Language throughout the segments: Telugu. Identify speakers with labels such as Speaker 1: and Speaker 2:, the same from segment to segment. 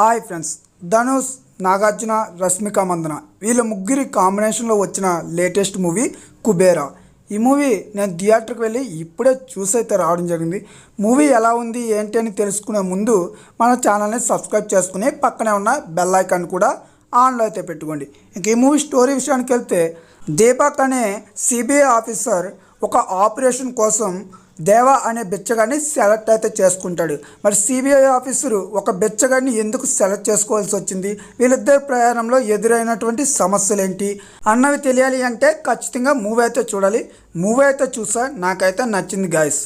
Speaker 1: Hi friends Dhanush Nagarjuna Rashmika Mandanna. వీళ్ళ ముగ్గురి కాంబినేషన్లో వచ్చిన లేటెస్ట్ మూవీ కుబేరా. ఈ మూవీ నేను థియేటర్కి వెళ్ళి ఇప్పుడే చూసైతే రావడం జరిగింది. మూవీ ఎలా ఉంది ఏంటి అని తెలుసుకునే ముందు మన ఛానల్ని సబ్స్క్రైబ్ చేసుకుని పక్కనే ఉన్న బెల్ ఐకాన్ కూడా ఆన్లో అయితే పెట్టుకోండి. ఇంక ఈ మూవీ స్టోరీ విషయానికి వెళ్తే దీపక్ అనే సిబిఐ ఆఫీసర్ ఒక ఆపరేషన్ కోసం దేవా అనే బిచ్చగాన్ని సెలెక్ట్ అయితే చేసుకుంటాడు. మరి సిబిఐ ఆఫీసరు ఒక బిచ్చగాన్ని ఎందుకు సెలెక్ట్ చేసుకోవాల్సి వచ్చింది? వీళ్ళిద్దరి ప్రయాణంలో ఎదురైనటువంటి సమస్యలు ఏంటి అన్నవి తెలియాలి అంటే ఖచ్చితంగా మూవీ అయితే చూడాలి. మూవీ అయితే చూసా నాకైతే నచ్చింది గాయస్.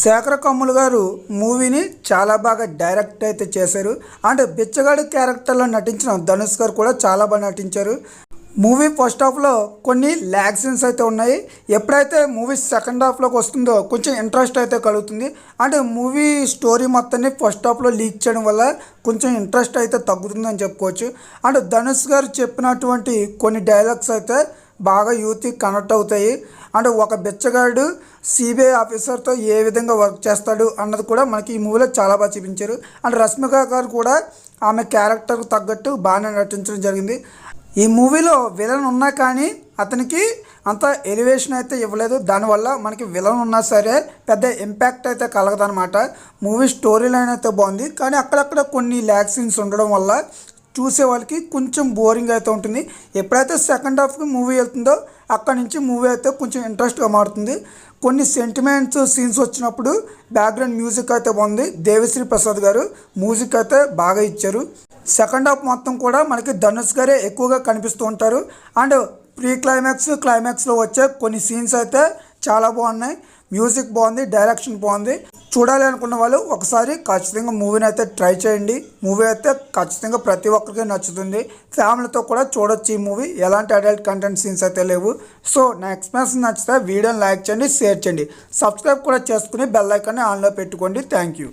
Speaker 1: శేఖర కమ్ములు గారు మూవీని చాలా బాగా డైరెక్ట్ అయితే చేశారు. అంటే బిచ్చగాడు క్యారెక్టర్లో నటించిన ధనుష్ గారు కూడా చాలా బాగా నటించారు. మూవీ ఫస్ట్ హాఫ్లో కొన్ని ల్యాగ్ సీన్స్ అయితే ఉన్నాయి. ఎప్పుడైతే మూవీ సెకండ్ హాఫ్లోకి వస్తుందో కొంచెం ఇంట్రెస్ట్ అయితే కలుగుతుంది. అంటే మూవీ స్టోరీ మొత్తాన్ని ఫస్ట్ హాఫ్లో లీక్ చేయడం వల్ల కొంచెం ఇంట్రెస్ట్ అయితే తగ్గుతుందని చెప్పుకోవచ్చు. అంటే ధనుష్ గారు చెప్పినటువంటి కొన్ని డైలాగ్స్ అయితే బాగా యూత్కి కనెక్ట్ అవుతాయి. అంటే ఒక బిచ్చగాడు సిబిఐ ఆఫీసర్తో ఏ విధంగా వర్క్ చేస్తాడు అన్నది కూడా మనకి ఈ మూవీలో చాలా బాగా చూపించారు. అండ్ రష్మిక గారు కూడా ఆమె క్యారెక్టర్కు తగ్గట్టు బాగానే నటించడం జరిగింది. ఈ మూవీలో విలన్ ఉన్నా కానీ అతనికి అంత ఎలివేషన్ అయితే ఇవ్వలేదు. దానివల్ల మనకి విలన్ ఉన్నా సరే పెద్ద ఇంపాక్ట్ అయితే కలగదనమాట మూవీ స్టోరీ లైన్ అయితే బాగుంది. కానీ అక్కడక్కడ కొన్ని ల్యాగ్ సీన్స్ ఉండడం వల్ల చూసే వాళ్ళకి కొంచెం బోరింగ్ అయితే ఉంటుంది. ఎప్పుడైతే సెకండ్ హాఫ్కి మూవీ వెళ్తుందో అక్కడి నుంచి మూవీ అయితే కొంచెం ఇంట్రెస్ట్గా మారుతుంది. కొన్ని సెంటిమెంట్స్ సీన్స్ వచ్చినప్పుడు బ్యాక్గ్రౌండ్ మ్యూజిక్ అయితే బాగుంది. దేవిశ్రీ ప్రసాద్ గారు మ్యూజిక్ అయితే బాగా ఇచ్చారు. సెకండ్ హాఫ్ మొత్తం కూడా మనకి ధనుష్ గారే ఎక్కువగా కనిపిస్తూ ఉంటారు. అండ్ ప్రీ క్లైమాక్స్ క్లైమాక్స్లో వచ్చే కొన్ని సీన్స్ అయితే చాలా బాగున్నాయి. మ్యూజిక్ బాగుంది డైరెక్షన్ బాగుంది. చూడాలి అనుకున్న వాళ్ళు ఒకసారి ఖచ్చితంగా మూవీని అయితే ట్రై చేయండి. మూవీ అయితే ఖచ్చితంగా ప్రతి ఒక్కరికి నచ్చుతుంది. ఫ్యామిలీతో కూడా చూడొచ్చు ఈ మూవీ ఎలాంటి అడల్ట్ కంటెంట్ సీన్స్ అయితే లేవు. సో నా ఎక్స్పీరియన్స్ నచ్చితే వీడియోని లైక్ చేయండి షేర్ చేయండి. సబ్స్క్రైబ్ కూడా చేసుకుని బెల్ ఐకాన్ని ఆన్లో పెట్టుకోండి. Thank you